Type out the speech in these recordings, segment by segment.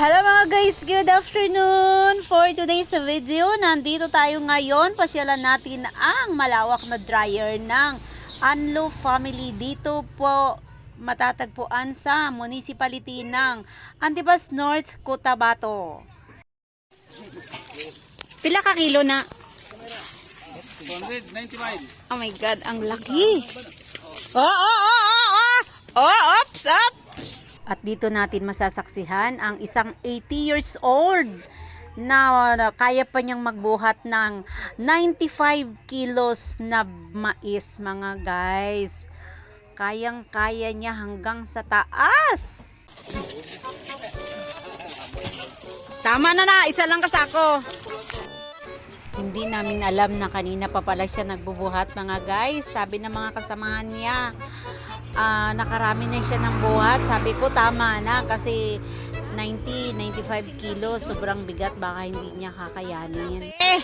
Hello mga guys, good afternoon! For today's video, nandito tayo ngayon. Pasyalan natin ang malawak na dryer ng Anlo Family. Dito po matatagpuan sa municipality ng Antibas North, Cotabato. Pila ka kilo na? 295. Oh my God, ang laki! Oh, oh, oh, oh, oh! Oh, ops, ops! At dito natin masasaksihan ang isang 80 years old na, kaya pa niyang magbuhat ng 95 kilos na mais, mga guys. Kayang-kaya niya hanggang sa taas. Tama na na, isa lang kasako. Hindi namin alam na kanina pa pala siya nagbubuhat mga guys. Sabi ng mga kasamahan niya, ah, nakarami na siya ng buhat. Sabi ko tama na kasi 90, 95 kilos. Sobrang bigat. Baka hindi niya kakayanin. Eh!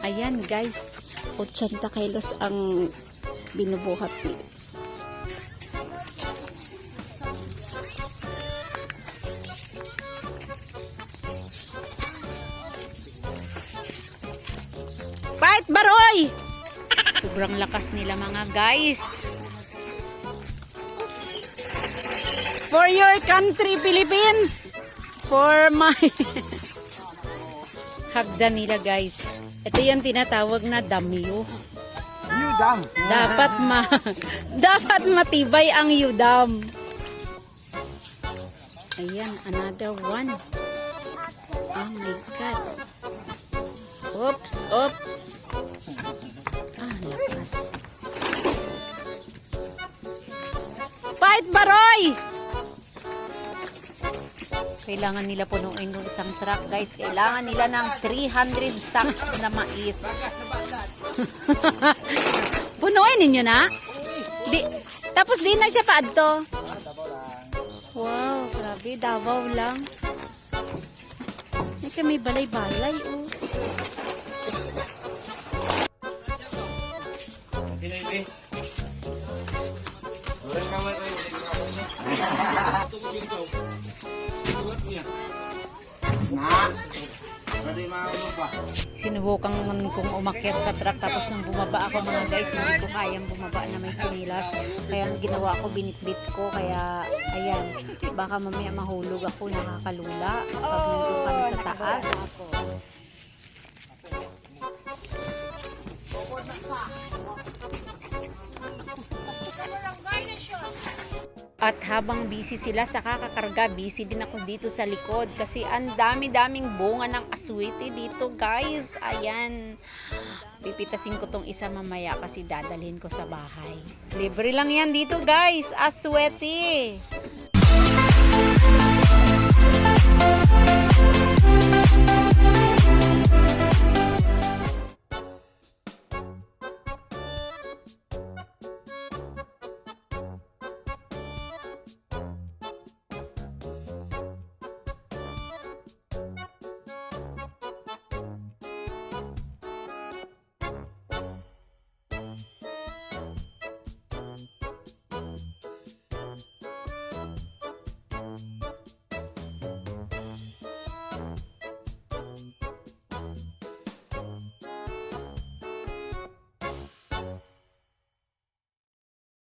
Ayan guys, 80 kilos ang binubuhat niya. Fight, Baroy! Sobrang lakas nila mga guys. For your country, Philippines! For my... Hagdan nila guys. Ito yung tinatawag na damyo. New dam. Dapat ma... dapat matibay ang yudam. Ayan, another one. Oh my God. Oops, oops. Ah, lakas. Fight, Baroy! Kailangan nila punuin yung isang truck, guys. Kailangan nila ng 300 sacks na mais. punuin ninyo na? Di, tapos di na siya paadto. Wow, grabe. Davao lang. May kami balay-balay, oh. Kinibi. Orang kamar ko Na. Pwede maano pa. Sinubukan kong umakyat sa truck tapos nung bumaba ako mga guys, hindi ko kayang bumaba na may sinilas. Kaya ang ginawa ko, binitbit ko. Kaya, ayan, baka mamaya mahulog ako, nakakalula. Pag nandun sa taas. At habang busy sila sa kakakarga, busy din ako dito sa likod kasi ang dami-daming bunga ng aswete dito guys. Ayan. Pipitasin ko tong isa mamaya kasi dadalhin ko sa bahay. Libre lang yan dito guys, aswete.